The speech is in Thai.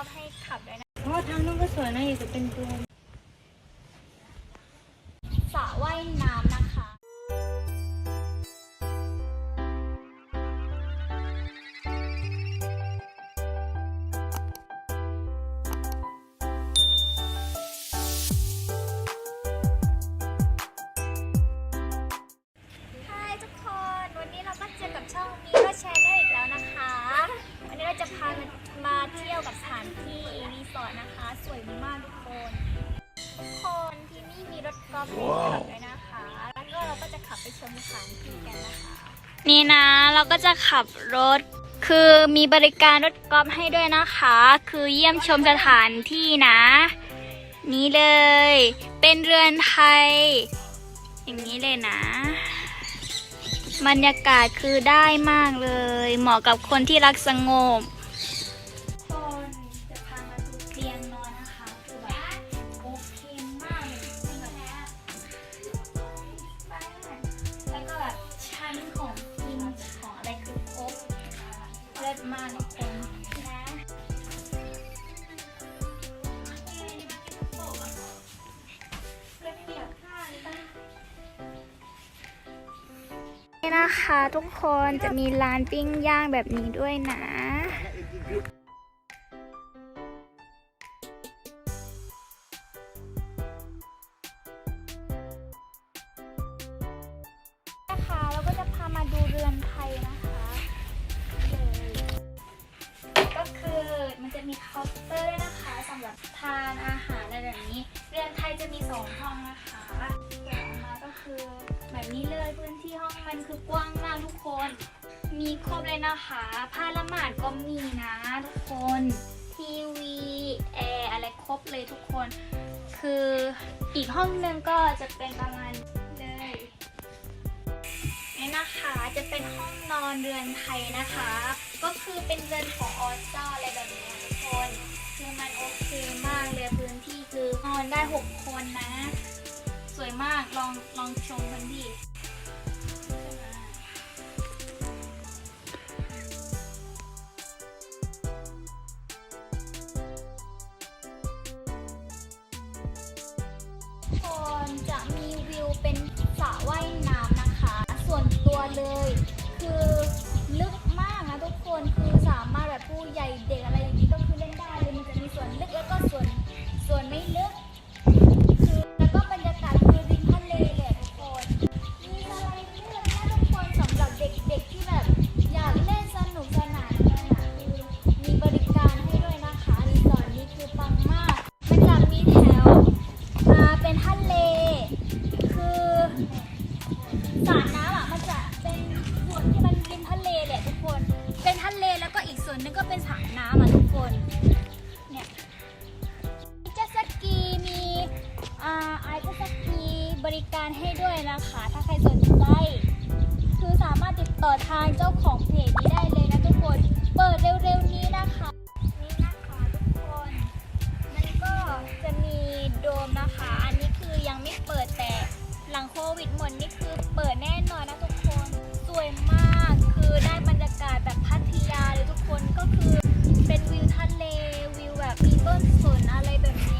อบให้ขับด้วยนะเพราะทางนู้นก็สวยนะอยู่จะเป็นตัว เที่ยวกับสถานที่รีสอร์ทนะคะ สวยมากทุกคนทุกคนที่นี่มีรถกอล์ฟให้ขับด้วยนะคะ แล้วก็เราก็จะขับไปชมสถานที่กันนะคะ นี่นะเราก็จะขับรถคือมีบริการรถกอล์ฟให้ด้วยนะคะ คือเยี่ยมชมสถานที่นะ นี่เลย เป็นเรือนไทย อย่างนี้เลยนะ บรรยากาศคือได้มากเลย เหมาะกับคนที่รักสงบ มากทุกคนนะนี่นะคะทุกคนจะมีร้านปิ้งย่างแบบนี้ด้วยนะนะคะเราก็จะพามาดูเรือนไทยนะ มีเคาน์เตอร์ด้วยนะคะสำหรับทานอาหารอะไรแบบนี้ เรือนไทยจะมีสองห้องนะคะเปิดออกมาก็คือแบบนี้เลยพื้นที่ห้องมันคือกว้างมากทุกคน มีครบเลยนะคะผ้าละหมาดก็มีนะทุกคน ทีวีแอร์อะไรครบเลยทุกคน คืออีกห้องนึงก็จะเป็นประมาณนี้เลยนี่นะคะจะเป็นห้องนอนเรือนไทยนะคะ ก็คือเป็นเรือนของออเจ้าอะไรแบบนี้ วยมากลองลองชมกันดี สระน้ำ เป็นวิวทะเลวิวแบบมีต้นสนอะไรแบบนี้